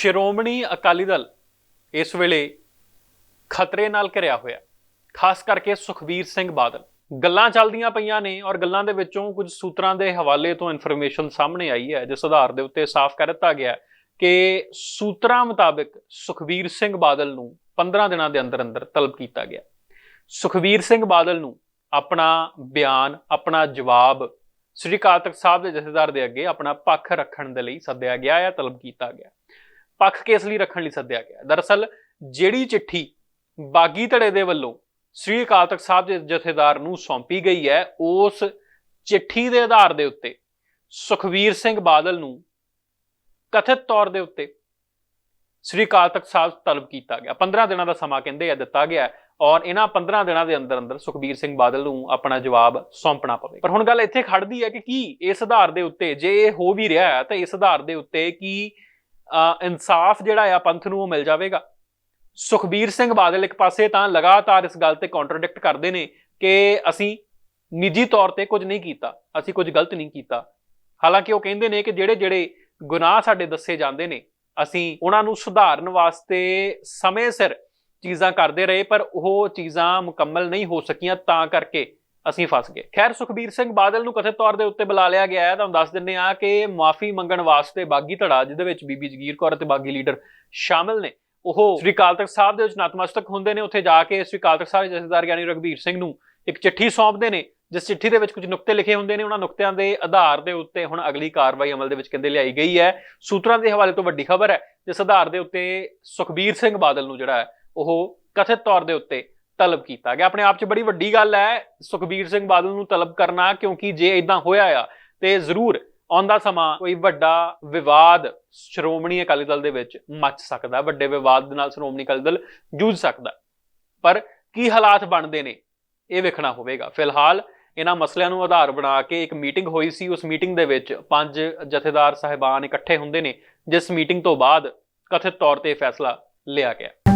ਸ਼੍ਰੋਮਣੀ ਅਕਾਲੀ ਦਲ ਇਸ ਵੇਲੇ ਖਤਰੇ ਨਾਲ ਘਿਰਿਆ ਹੋਇਆ ਖਾਸ ਕਰਕੇ ਸੁਖਬੀਰ ਸਿੰਘ ਬਾਦਲ। ਗੱਲਾਂ ਚੱਲਦੀਆਂ ਪਈਆਂ ਨੇ ਔਰ ਗੱਲਾਂ ਦੇ ਵਿੱਚੋਂ ਕੁਝ ਸੂਤਰਾਂ ਦੇ ਹਵਾਲੇ ਤੋਂ ਇਨਫੋਰਮੇਸ਼ਨ ਸਾਹਮਣੇ ਆਈ ਹੈ, ਜਿਸ ਆਧਾਰ ਦੇ ਉੱਤੇ ਸਾਫ਼ ਕਰ ਦਿੱਤਾ ਗਿਆ ਕਿ ਸੂਤਰਾਂ ਮੁਤਾਬਕ ਸੁਖਬੀਰ ਸਿੰਘ ਬਾਦਲ ਨੂੰ 15 ਦਿਨਾਂ ਦੇ ਅੰਦਰ ਅੰਦਰ ਤਲਬ ਕੀਤਾ ਗਿਆ। ਸੁਖਬੀਰ ਸਿੰਘ ਬਾਦਲ ਨੂੰ ਆਪਣਾ ਬਿਆਨ, ਆਪਣਾ ਜਵਾਬ ਸ੍ਰੀ ਅਕਾਲ ਤਖਤ ਸਾਹਿਬ ਦੇ ਜਥੇਦਾਰ ਦੇ ਅੱਗੇ ਆਪਣਾ ਪੱਖ ਰੱਖਣ ਦੇ ਲਈ ਸੱਦਿਆ ਗਿਆ ਹੈ, ਤਲਬ ਕੀਤਾ ਗਿਆ। ਪੱਖ ਕਿਸ ਲਈ ਰੱਖਣ ਲਈ ਸੱਦਿਆ ਗਿਆ। ਦਰਅਸਲ ਜਿਹੜੀ ਚਿੱਠੀ ਬਾਗੀ ਧੜੇ ਦੇ ਵੱਲੋਂ ਸ੍ਰੀ ਅਕਾਲ ਤਖਤ ਸਾਹਿਬ ਦੇ ਜਥੇਦਾਰ ਨੂੰ ਸੌਂਪੀ ਗਈ ਹੈ, ਉਸ ਚਿੱਠੀ ਦੇ ਆਧਾਰ ਦੇ ਉੱਤੇ ਸੁਖਵੀਰ ਸਿੰਘ ਬਾਦਲ ਨੂੰ ਕਥਿਤ ਤੌਰ ਦੇ ਉੱਤੇ ਸ੍ਰੀ ਅਕਾਲ ਤਖਤ ਸਾਹਿਬ ਤਲਬ ਕੀਤਾ ਗਿਆ। 15 ਦਿਨਾਂ ਦਾ ਸਮਾਂ ਕਹਿੰਦੇ ਆ, ਦਿੱਤਾ ਗਿਆ ਔਰ ਇਹਨਾਂ 15 ਦਿਨਾਂ ਦੇ ਅੰਦਰ ਅੰਦਰ ਸੁਖਬੀਰ ਸਿੰਘ ਬਾਦਲ ਨੂੰ ਆਪਣਾ ਜਵਾਬ ਸੌਂਪਣਾ ਪਵੇ ਪਰ ਹੁਣ ਗੱਲ ਇੱਥੇ ਖੜਦੀ ਹੈ ਕਿ ਕੀ ਇਸ ਆਧਾਰ ਦੇ ਉੱਤੇ, ਜੇ ਇਹ ਹੋ ਵੀ ਰਿਹਾ ਹੈ ਤਾਂ ਇਸ ਆਧਾਰ ਦੇ ਉੱਤੇ ਕੀ ਇਨਸਾਫ ਜਿਹੜਾ ਆ ਪੰਥ ਨੂੰ ਉਹ ਮਿਲ ਜਾਵੇਗਾ। ਸੁਖਬੀਰ ਸਿੰਘ ਬਾਦਲ ਇੱਕ ਪਾਸੇ ਤਾਂ ਲਗਾਤਾਰ ਇਸ ਗੱਲ ਤੇ ਕੰਟਰਡਿਕਟ ਕਰਦੇ ਨੇ ਕਿ ਅਸੀਂ ਨਿੱਜੀ ਤੌਰ ਤੇ ਕੁਝ ਨਹੀਂ ਕੀਤਾ, ਅਸੀਂ ਕੁਝ ਗਲਤ ਨਹੀਂ ਕੀਤਾ। ਹਾਲਾਂਕਿ ਉਹ ਕਹਿੰਦੇ ਨੇ ਕਿ ਜਿਹੜੇ ਜਿਹੜੇ ਗੁਨਾਹ ਸਾਡੇ ਦੱਸੇ ਜਾਂਦੇ ਨੇ, ਅਸੀਂ ਉਹਨਾਂ ਨੂੰ ਸੁਧਾਰਨ ਵਾਸਤੇ ਸਮੇਂ ਸਿਰ ਚੀਜ਼ਾਂ ਕਰਦੇ ਰਹੇ, ਪਰ ਉਹ ਚੀਜ਼ਾਂ ਮੁਕੰਮਲ ਨਹੀਂ ਹੋ ਸਕੀਆਂ ਤਾਂ ਕਰਕੇ ਅਸੀਂ ਫਸ ਗਏ। ਖੈਰ, ਸੁਖਬੀਰ ਸਿੰਘ ਬਾਦਲ ਨੂੰ ਕਥਿਤ ਤੌਰ ਦੇ ਉੱਤੇ ਬੁਲਾ ਲਿਆ ਗਿਆ ਹੈ। ਤੁਹਾਨੂੰ ਦੱਸ ਦਿੰਨੇ ਆ ਕਿ ਮਾਫੀ ਮੰਗਣ ਵਾਸਤੇ ਬਾਗੀ ਧੜਾ, ਜਿਹਦੇ ਵਿੱਚ ਬੀਬੀ ਜਗੀਰ ਕੌਰ ਅਤੇ ਬਾਗੀ ਲੀਡਰ ਸ਼ਾਮਿਲ ਨੇ, ਉਹ ਸ੍ਰੀ ਕਾਲ ਤਖਤ ਸਾਹਿਬ ਦੇ ਵਿੱਚ ਨਤਮਸਤਕ ਹੁੰਦੇ ਨੇ। ਉੱਥੇ ਜਾ ਕੇ ਸ੍ਰੀ ਕਾਲ ਤਖਤ ਸਾਹਿਬ ਦੇ ਜਥੇਦਾਰ ਗਿਆਨੀ ਰਘਬੀਰ ਸਿੰਘ ਨੂੰ ਇੱਕ ਚਿੱਠੀ ਸੌਂਪਦੇ ਨੇ, ਜਿਸ ਚਿੱਠੀ ਦੇ ਵਿੱਚ ਕੁਝ ਨੁਕਤੇ ਲਿਖੇ ਹੁੰਦੇ ਨੇ। ਉਹਨਾਂ ਨੁਕਤਿਆਂ ਦੇ ਆਧਾਰ ਦੇ ਉੱਤੇ ਹੁਣ ਅਗਲੀ ਕਾਰਵਾਈ ਅਮਲ ਦੇ ਵਿੱਚ ਕਹਿੰਦੇ ਲਿਆਈ ਗਈ ਹੈ। ਸੂਤਰਾਂ ਦੇ ਹਵਾਲੇ ਤੋਂ ਵੱਡੀ ਖਬਰ ਹੈ, ਜਿਸ ਆਧਾਰ ਦੇ ਉੱਤੇ ਸੁਖਬੀਰ ਸਿੰਘ ਬਾਦਲ ਨੂੰ ਜਿਹੜਾ ਹੈ, ਉਹ ਕਥਿਤ ਤੌਰ ਦੇ ਉੱਤੇ ਤਲਬ ਕੀਤਾ ਗਿਆ। ਆਪਣੇ ਆਪ 'ਚ ਬੜੀ ਵੱਡੀ ਗੱਲ ਹੈ, ਸੁਖਬੀਰ ਸਿੰਘ ਬਾਦਲ ਨੂੰ ਤਲਬ ਕਰਨਾ, ਕਿਉਂਕਿ ਜੇ ਇਦਾਂ ਹੋਇਆ ਆ, ਤੇ ਜ਼ਰੂਰ ਆਉਂਦਾ ਸਮਾਂ ਕੋਈ ਵੱਡਾ ਵਿਵਾਦ ਸ਼੍ਰੋਮਣੀ ਅਕਾਲੀ ਦਲ ਦੇ ਵਿੱਚ ਮੱਚ ਸਕਦਾ, ਵੱਡੇ ਵਿਵਾਦ ਦੇ ਨਾਲ ਸ਼੍ਰੋਮਣੀ ਅਕਾਲੀ ਦਲ ਜੂਝ ਸਕਦਾ। ਪਰ ਕੀ ਹਾਲਾਤ ਬਣਦੇ ਨੇ, ਇਹ ਵੇਖਣਾ ਹੋਵੇਗਾ। ਫਿਲਹਾਲ ਇਹਨਾਂ ਮਸਲਿਆਂ ਨੂੰ ਆਧਾਰ ਬਣਾ ਕੇ ਇੱਕ ਮੀਟਿੰਗ ਹੋਈ ਸੀ। ਉਸ ਮੀਟਿੰਗ ਦੇ ਵਿੱਚ ਪੰਜ ਜਥੇਦਾਰ ਸਾਹਿਬਾਨ ਇਕੱਠੇ ਹੁੰਦੇ ਨੇ, ਜਿਸ ਮੀਟਿੰਗ ਤੋਂ ਬਾਅਦ ਕਥਿਤ ਤੌਰ ਤੇ ਫੈਸਲਾ ਲਿਆ ਗਿਆ।